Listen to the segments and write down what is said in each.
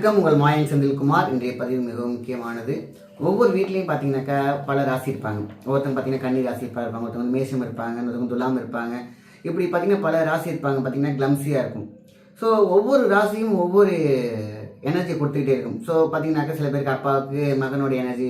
வணக்கம். உங்கள் மாயன் செந்தில்குமார். இன்றைய பதிவு மிகவும் முக்கியமானது. ஒவ்வொரு வீட்லேயும் பார்த்தீங்கன்னாக்கா பல ராசி இருப்பாங்க. ஒருத்தங்க பார்த்தீங்கன்னா கன்னி ராசி இருப்பாங்க. இருப்பாங்க ஒருத்தவங்க மேஷம் இருப்பாங்க. ஒருத்தவங்க துலாம் இருப்பாங்க. இப்படி பார்த்தீங்கன்னா பல ராசி இருப்பாங்க. பார்த்தீங்கன்னா கிளம்ஸியாக இருக்கும். ஸோ ஒவ்வொரு ராசியும் ஒவ்வொரு எனர்ஜி கொடுத்துக்கிட்டே இருக்கும். ஸோ பார்த்தீங்கன்னாக்கா சில பேருக்கு அப்பாவுக்கு மகனோட எனர்ஜி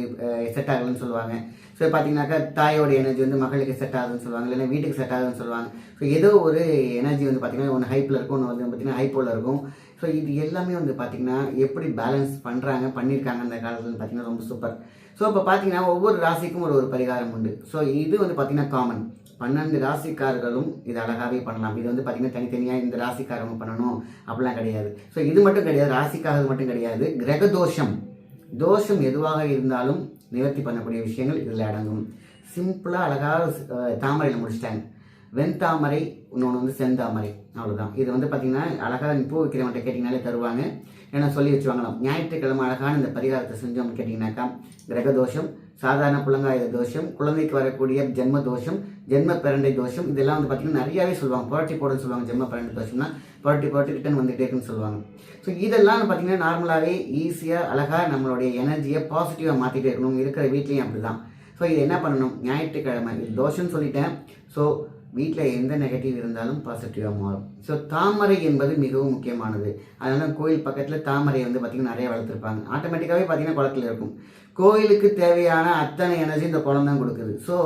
செட் ஆகலைன்னு சொல்லுவாங்க. ஸோ பார்த்தீங்கன்னாக்கா தாயோட எனர்ஜி வந்து மகளுக்கு செட் ஆகுதுன்னு சொல்லுவாங்க. இல்லைன்னா வீட்டுக்கு செட் ஆகுதுன்னு சொல்லுவாங்க. ஸோ ஏதோ ஒரு எனர்ஜி வந்து பார்த்திங்கன்னா ஒன்று ஹைப்பில் இருக்கும் ஒன்று வந்து பார்த்தீங்கன்னா ஹைப்போவில் இருக்கும். ஸோ இது எல்லாமே வந்து பார்த்திங்கன்னா எப்படி பேலன்ஸ் பண்ணுறாங்க பண்ணியிருக்காங்க அந்த காலத்தில் பார்த்தீங்கன்னா ரொம்ப சூப்பர் ஸோ இப்போ பார்த்தீங்கன்னா ஒவ்வொரு ராசிக்கும் ஒரு ஒரு பரிகாரம் உண்டு. ஸோ இது வந்து பார்த்திங்கன்னா காமன் பன்னெண்டு ராசிக்காரர்களும் இது அழகாகவே பண்ணலாம். இது வந்து பார்த்தீங்கன்னா தனித்தனியாக இந்த ராசிக்காரங்க பண்ணணும். அப்படிலாம் கிடையாது. ஸோ இது மட்டும் கிடையாது. ராசிக்காரர்கள் மட்டும் கிடையாது. கிரக தோஷம். தோஷம் எதுவாக இருந்தாலும் நிவர்த்தி பண்ணக்கூடிய விஷயங்கள் இதில் அடங்கும். சிம்பிளாக அழகாக தாமரையில் முடிச்சிட்டாங்க வெண்தாமரை இன்னொன்று வந்து செந்தாமரை அவ்வளோதான் இது வந்து பார்த்தீங்கன்னா அழகாக பூ வைக்கிறவங்கள்ட்ட கேட்டிங்கனாலே தருவாங்க. ஏன்னா சொல்லி வச்சுவாங்களாம். ஞாயிற்றுக்கிழமை அழகான இந்த பரிகாரத்தை செஞ்சோம்னு கேட்டிங்கனாக்கா கிரக தோஷம் சாதாரண புலங்காயுத தோஷம் குழந்தைக்கு வரக்கூடிய ஜென்ம தோஷம் ஜென்ம பிறண்டை தோஷம் இதெல்லாம் வந்து பார்த்தீங்கன்னா நிறையாவே சொல்லுவாங்க. புரட்டி போடுன்னு சொல்லுவாங்க ஜென்ம பிறண்டை தோஷம்னா. புரட்டி புரட்டி ரிட்டன் வந்துகிட்டே இருக்குன்னு சொல்லுவாங்க. ஸோ இதெல்லாம் பார்த்தீங்கன்னா நார்மலாகவே ஈஸியாக அழகாக நம்மளுடைய எனர்ஜியை பாசிட்டிவாக மாற்றிட்டே இருக்கணும். இருக்கிற வீட்லேயும் அப்படி தான் ஸோ இது என்ன பண்ணணும்? ஞாயிற்றுக்கிழமை. இது தோஷம்னு சொல்லிட்டேன். ஸோ வீட்டில் எந்த நெகட்டிவ் இருந்தாலும் பாசிட்டிவாக மாறும். ஸோ தாமரை என்பது மிகவும் முக்கியமானது. அதனால் கோயில் பக்கத்தில் தாமரை வந்து பார்த்திங்கன்னா நிறைய வளர்த்துருப்பாங்க. ஆட்டோமேட்டிக்காகவே பார்த்தீங்கன்னா குளத்தில் இருக்கும். கோயிலுக்கு தேவையான அத்தனை எனர்ஜி இந்த குளம் தான் கொடுக்குது. ஸோ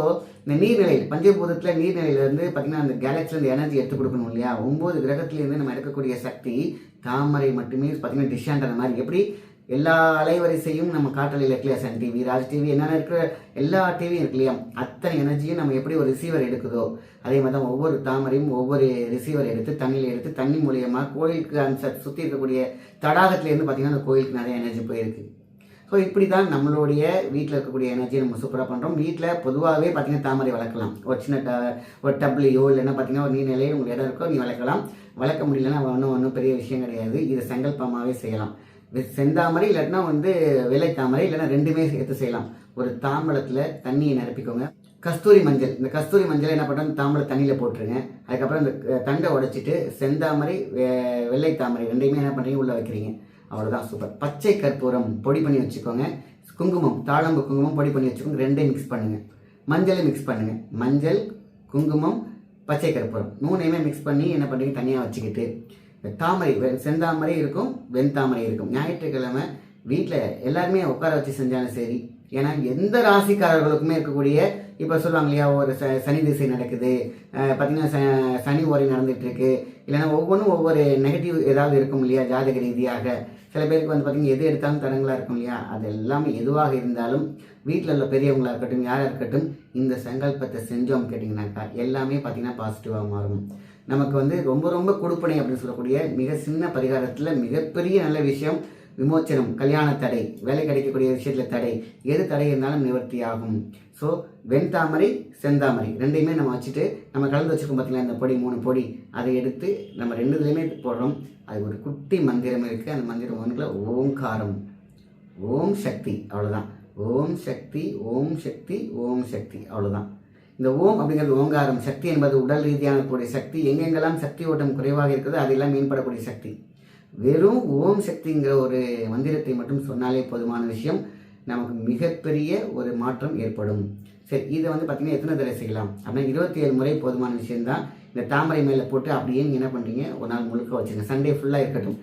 இந்த நீர்நிலை பஞ்சபூதத்தில் நீர்நிலையிலேருந்து பார்த்திங்கன்னா அந்த கேலக்ஸிலேருந்து எனர்ஜி எடுத்து கொடுக்கணும் இல்லையா? ஒம்பது கிரகத்துலேருந்து நம்ம எடுக்கக்கூடிய சக்தி தாமரை மட்டுமே பார்த்திங்கன்னா டிஷ்ஷாண்ட் அந்த மாதிரி. எப்படி? எல்லா அலைவரிசையும் நம்ம காற்றலையில் இருக்கு இல்லையா சன் டிவி ராஜ் டிவி என்னென்ன இருக்கிற எல்லா டிவியும் இருக்கு இல்லையா? அத்தனை எனர்ஜியும் நம்ம எப்படி ஒரு ரிசீவர் எடுக்குதோ அதே மாதிரி தான் ஒவ்வொரு தாமரையும் ஒவ்வொரு ரிசீவர் எடுத்து தண்ணியில் எடுத்து தண்ணி மூலியமாக கோயிலுக்கு அந்த சுற்றி இருக்கக்கூடிய தடாகத்துலேருந்து பார்த்தீங்கன்னா அந்த கோயிலுக்கு நிறைய எனர்ஜி போயிருக்கு. ஸோ இப்படி தான் நம்மளுடைய வீட்டில் இருக்கக்கூடிய எனர்ஜி நம்ம சூப்பராக பண்ணுறோம் வீட்டில் பொதுவாகவே பார்த்தீங்கன்னா தாமரை வளர்க்கலாம். ஒரு சின்ன ட ஒரு டப்லையோ இல்லைன்னா பார்த்தீங்கன்னா ஒரு நீர்நிலையோ உங்களுக்கு இடம் இருக்கோ நீ வளர்க்கலாம். வளர்க்க முடியலன்னா ஒன்றும் ஒன்றும் பெரிய விஷயம் கிடையாது. இதை சங்கல்பமாகவே செய்யலாம். செந்தாமரை இல்லாட்டினா வந்து வெள்ளை தாமரை இல்லைன்னா ரெண்டுமே சேர்த்து செய்யலாம். ஒரு தாம்பளத்தில் தண்ணியை நிரப்பிக்கோங்க. கஸ்தூரி மஞ்சள். இந்த கஸ்தூரி மஞ்சளை என்ன பண்ணுறோம் தாம்பளை தண்ணியில் போட்டுருங்க. அதுக்கப்புறம் இந்த தண்டை உடைச்சிட்டு செந்தாமரை வெ- வெள்ளை தாமரை ரெண்டையுமே என்ன பண்ணுறீங்க உள்ளே வைக்கிறீங்க. அவ்வளோதான் சூப்பர். பச்சை கற்பூரம் பொடி பண்ணி வச்சுக்கோங்க. குங்குமம் தாழம்பு குங்குமம் பொடி பண்ணி வச்சுக்கோங்க. ரெண்டையும் மிக்ஸ் பண்ணுங்கள் மஞ்சளை மிக்ஸ் பண்ணுங்கள் மஞ்சள் குங்குமம் பச்சை கற்பூரம் மூணையுமே மிக்ஸ் பண்ணி என்ன பண்ணுறீங்க தனியாக வச்சுக்கிட்டு தாமரை செந்தாமரை இருக்கும் வெண்தாமரை இருக்கும். ஞாயிற்றுக்கிழமை வீட்டில் எல்லாருமே உட்கார வச்சு செஞ்சாலும் சரி. ஏன்னா எந்த ராசிக்காரர்களுக்குமே இருக்கக்கூடிய இப்போ சொல்லுவாங்க இல்லையா ஒரு ச சனி திசை நடக்குது. பார்த்திங்கன்னா பார்த்தீங்கன்னா ச சனி ஓரை நடந்துகிட்ருக்கு இல்லைன்னா ஒவ்வொன்றும் ஒவ்வொரு நெகட்டிவ் ஏதாவது இருக்கும் இல்லையா ஜாதக ரீதியாக. சில பேருக்கு வந்து பார்த்தீங்கன்னா எது எடுத்தாலும் தடங்களாக இருக்கும் இல்லையா அது எல்லாமே எதுவாக இருந்தாலும் வீட்டில் உள்ள பெரியவங்களாக இருக்கட்டும் யாராக இருக்கட்டும் இந்த சங்கல்பத்தை செஞ்சோம் கேட்டிங்கனாக்கா எல்லாமே பார்த்தீங்கன்னா பாசிட்டிவாக மாறும். நமக்கு வந்து ரொம்ப ரொம்ப கொடுப்பனை அப்படின்னு சொல்லக்கூடிய மிக சின்ன பரிகாரத்தில் மிகப்பெரிய நல்ல விஷயம் விமோச்சனம் கல்யாண தடை வேலை கிடைக்கக்கூடிய விஷயத்தில் தடை. எது தடை இருந்தாலும் நிவர்த்தி ஆகும். ஸோ வெண்தாமரை செந்தாமரை ரெண்டையுமே நம்ம வச்சுட்டு நம்ம கலந்து வச்சுருக்கோம் பார்த்தீங்களா இந்த பொடி மூணு பொடி. அதை எடுத்து நம்ம ரெண்டு இதுலேயுமே போடுறோம். அது ஒரு குட்டி மந்திரம் இருக்குது அந்த மந்திரம் ஒன்றுல ஓங்காரம் ஓம் சக்தி அவ்வளோதான் ஓம் சக்தி ஓம் சக்தி ஓம் சக்தி அவ்வளோதான் இந்த ஓம் அப்படிங்கிறது ஓங்காரம். சக்தி என்பது உடல் ரீதியான கூடிய சக்தி எங்கெங்கெல்லாம் சக்தி ஓட்டம் குறைவாக இருக்குதோ அதெல்லாம் மேம்படக்கூடிய சக்தி. வெறும் ஓம் சக்திங்கிற ஒரு மந்திரத்தை மட்டும் சொன்னாலே போதுமான விஷயம். நமக்கு மிகப்பெரிய ஒரு மாற்றம் ஏற்படும். சரி இதை வந்து பார்த்தீங்கன்னா எத்தனை தடவை செய்யலாம்? அப்படின்னா இருபத்தி ஏழு முறை போதுமான விஷயம்தான். இந்த தாமரை மேலே போட்டு அப்படியே நீங்கள் என்ன பண்ணுறீங்க ஒரு நாள் முழுக்க வச்சுருங்க சண்டே ஃபுல்லாக இருக்கட்டும்.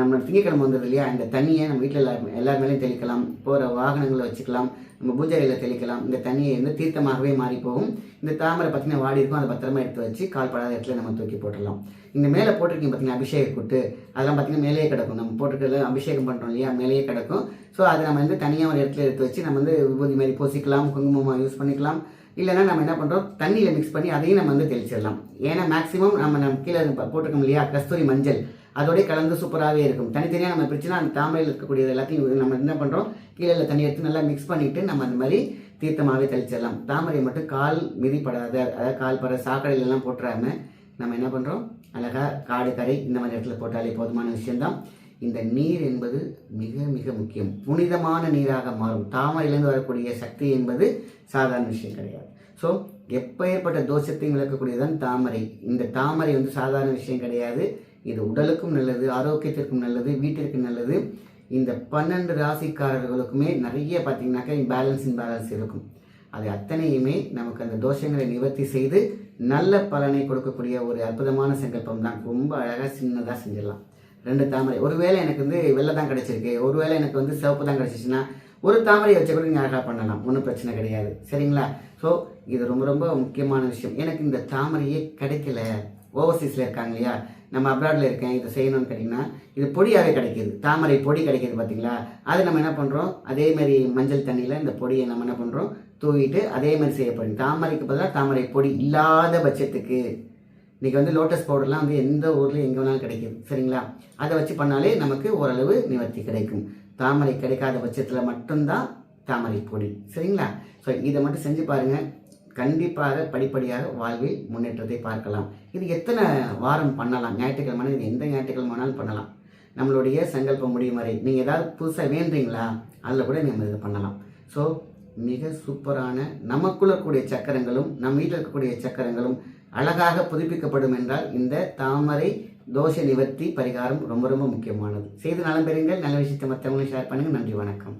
நம்ம திங்கக்கிழமை வந்தது இல்லையா இந்த தண்ணியை நம்ம வீட்டில் எல்லாரும் எல்லார் மேலேயும் தெளிக்கலாம் போகிற வாகனங்களை வச்சுக்கலாம் நம்ம பூஜையில் தெளிக்கலாம் இந்த தண்ணியை வந்து தீர்த்தமாகவே மாறி போகும். இந்த தாமரை பார்த்தீங்கன்னா வாடி இருக்கும் அதை பத்திரமா எடுத்து வச்சு கால் படாத இடத்துல நம்ம தூக்கி போட்டுடலாம். இந்த மேலே போட்டிருக்கீங்க பார்த்தீங்கன்னா அபிஷேக கூட்டு அதெல்லாம் பார்த்தீங்கன்னா மேலேயே கிடக்கும். நம்ம போட்டுக்கிறது அபிஷேகம் பண்ணுறோம் இல்லையா மேலேயே கிடக்கும். ஸோ அதை நம்ம வந்து தனியாக ஒரு இடத்துல எடுத்து வச்சு நம்ம வந்து விபூதி மாதிரி பூசிக்கலாம் குங்குமமாக யூஸ் பண்ணிக்கலாம். இல்லைன்னா நம்ம என்ன பண்ணுறோம் தண்ணியில் மிக்ஸ் பண்ணி அதையும் நம்ம வந்து தெளிச்சிடலாம். ஏன்னா மேக்ஸிமம் நம்ம நம்ம கீழே போட்டிருக்கோம் இல்லையா? கஸ்தூரி மஞ்சள். அதோடய கலந்து சூப்பராகவே இருக்கும். தனித்தனியாக நம்ம பிரிச்சுனா அந்த தாமரையில் இருக்கக்கூடியது எல்லாத்தையும் நம்ம என்ன பண்ணுறோம் கீழே தண்ணி எடுத்து நல்லா மிக்ஸ் பண்ணிவிட்டு நம்ம அந்த மாதிரி தீர்த்தமாகவே தெளிச்சிடலாம். தாமரை மட்டும் கால் மிதிப்படாத அதாவது கால் பட சாக்கடையிலலாம் போட்டுறாம நம்ம என்ன பண்ணுறோம் அழகாக காடு கரை இந்த மாதிரி இடத்துல போட்டாலே போதுமான விஷயம்தான். இந்த நீர் என்பது மிக மிக முக்கியம். புனிதமான நீராக மாறும். தாமரையிலேருந்து வரக்கூடிய சக்தி என்பது சாதாரண விஷயம் கிடையாது. ஸோ எப்பேற்பட்ட தோஷத்தையும் விளக்கக்கூடியதுதான் தாமரை. இந்த தாமரை வந்து சாதாரண விஷயம் கிடையாது. இது உடலுக்கும் நல்லது ஆரோக்கியத்திற்கும் நல்லது வீட்டிற்கு நல்லது. இந்த பன்னெண்டு ராசிக்காரர்களுக்குமே நிறைய பார்த்தீங்கன்னாக்கா பேலன்ஸ் இன்பேலன்ஸ் இருக்கும். அது அத்தனையுமே நமக்கு அந்த தோஷங்களை நிவர்த்தி செய்து நல்ல பலனை கொடுக்கக்கூடிய ஒரு அற்புதமான சங்கல்பம் தான் ரொம்ப அழகாக சின்னதாக செஞ்சிடலாம். ரெண்டு தாமரை. ஒருவேளை எனக்கு வந்து வெள்ளை தான் கிடச்சிருக்கு. ஒருவேளை எனக்கு வந்து சிவப்பு தான் கிடச்சிச்சின்னா ஒரு தாமரை வச்ச கூட நீங்கள் அழகாக பண்ணலாம். ஒன்றும் பிரச்சனை கிடையாது. சரிங்களா? ஸோ இது ரொம்ப ரொம்ப முக்கியமான விஷயம். எனக்கு இந்த தாமரையே கிடைக்கல. ஓவர்சீஸில் இருக்காங்க இல்லையா? நம்ம அப்ராடில் இருக்கேன். இதை செய்யணும்னு கேட்டிங்கன்னா இது பொடியாகவே கிடைக்கிது. தாமரை பொடி கிடைக்கிது பார்த்தீங்களா அது நம்ம என்ன பண்ணுறோம் அதேமாரி மஞ்சள் தண்ணியில் இந்த பொடியை நம்ம என்ன பண்ணுறோம் தூவிட்டு அதே மாதிரி செய்யப்படும். தாமரைக்கு பதிலாக தாமரை பொடி இல்லாத பட்சத்துக்கு இன்றைக்கி வந்து லோட்டஸ் பவுடர்லாம் வந்து எந்த ஊரில் எங்கே வேணாலும் கிடைக்கும். சரிங்களா? அதை வச்சு பண்ணாலே நமக்கு ஓரளவு நிவர்த்தி கிடைக்கும். தாமரை கிடைக்காத பட்சத்தில் மட்டும்தான் தாமரை பொடி. சரிங்களா? ஸோ இதை மட்டும் செஞ்சு பாருங்கள் கண்டிப்பாக படிப்படியாக வாழ்வில் முன்னேற்றத்தை பார்க்கலாம். இது எத்தனை வாரம் பண்ணலாம்? ஞாயிற்றுக்கிழமை இது எந்த ஞாயிற்றுக்கிழமை வேணாலும் பண்ணலாம். நம்மளுடைய சங்கல்பம் முடியும் வரை. நீங்கள் ஏதாவது புதுசாக வேண்டுறீங்களா அதில் கூட நம்ம இதை பண்ணலாம். ஸோ மிக சூப்பரான நமக்குள்ள இருக்கக்கூடிய சக்கரங்களும் நம் வீட்டில் இருக்கக்கூடிய சக்கரங்களும் அழகாக புதுப்பிக்கப்படும் என்றால் இந்த தாமரை தோஷ நிவர்த்தி பரிகாரம் ரொம்ப ரொம்ப முக்கியமானது. செய்து நலம் பெறுங்கள். நல்ல விஷயத்தை மற்றவங்களும் ஷேர் பண்ணுங்கள் நன்றி வணக்கம்.